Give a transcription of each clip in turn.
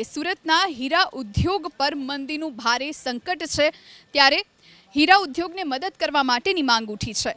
સુરતના હીરા ઉદ્યોગ પર મંદીનું ભારે સંકટ છે. ત્યારે હીરા ઉદ્યોગને મદદ કરવા માટેની માંગ ઉઠી છે.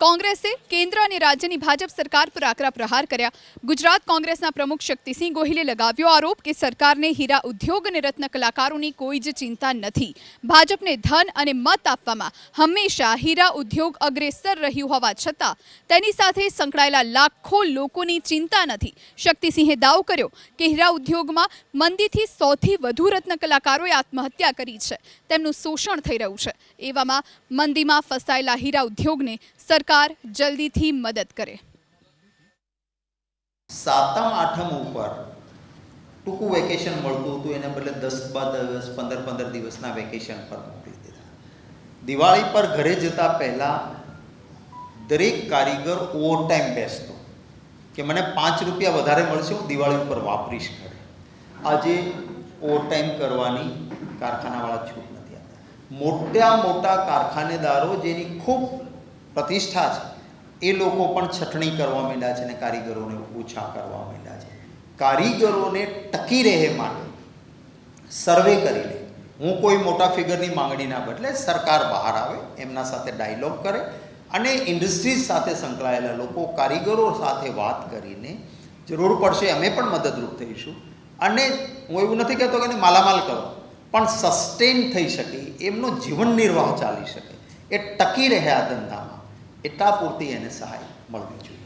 કોંગ્રેસે કેન્દ્ર અને રાજ્યની ભાજપ સરકાર પર આકરા પ્રહાર કર્યા. ગુજરાત કોંગ્રેસના પ્રમુખ શક્તિસિંહ ગોહિલે લગાવ્યો આરોપ કે સરકારને હીરા ઉદ્યોગ અને રત્ન કલાકારોની કોઈ જ ચિંતા નથી. ભાજપને ધન અને મત આપવામાં હંમેશા હીરા ઉદ્યોગ અગ્રેસર રહ્યું હોવા છતાં તેની સાથે સંકળાયેલા લાખો લોકોની ચિંતા નથી. શક્તિસિંહે દાવ કર્યો કે હીરા ઉદ્યોગમાં મંદીથી સૌથી વધુ રત્ન કલાકારોએ આત્મહત્યા કરી છે. તેમનું શોષણ થઈ રહ્યું છે. એવામાં મંદીમાં ફસાયેલા હીરા ઉદ્યોગને સરકાર જલ્દીથી મદદ કરે. સાતમ, આઠમ ઉપર ટૂંકું વેકેશન મળતું હતું, એને બદલે દસ દિવસ પંદર પંદર દિવસના વેકેશન પર મોકલી દીધા. દિવાળી પર ઘરે જતા પહેલાં દરેક કારીગર ઓવરટાઈમ બેસતો. કે મને પાંચ રૂપિયા વધારે મળશે, હું દિવાળી ઉપર વાપરીશ ઘરે. આજે ઓવરટાઈમ કરવાની કારખાનાવાળા છૂટ નથી આપતા. મોટા મોટા કારખાનેદારો જેની ખૂબ પ્રતિષ્ઠા છે. એ લોકો પણ છટણી કરવા માંડ્યા છે અને કારીગરોને ઓછા કરવા માંડ્યા છે. કારીગરોને ટકી રહે માટે સર્વે કરી લે. હું કોઈ મોટા ફિગરની માંગણીના બદલે સરકાર બહાર આવે, એમના સાથે ડાયલોગ કરે અને ઇન્ડસ્ટ્રીઝ સાથે સંકળાયેલા લોકો, કારીગરો સાથે વાત કરીને જરૂર પડશે અમે પણ મદદરૂપ થઈશું. અને હું એવું નથી કહેતો કે એને માલામાલ કરો, પણ સસ્ટેન થઈ શકે, એમનો જીવન નિર્વાહ ચાલી શકે. એ ટકી રહે આ ધંધામાં. એટલા પૂરતી એને સહાય મળવી જોઈએ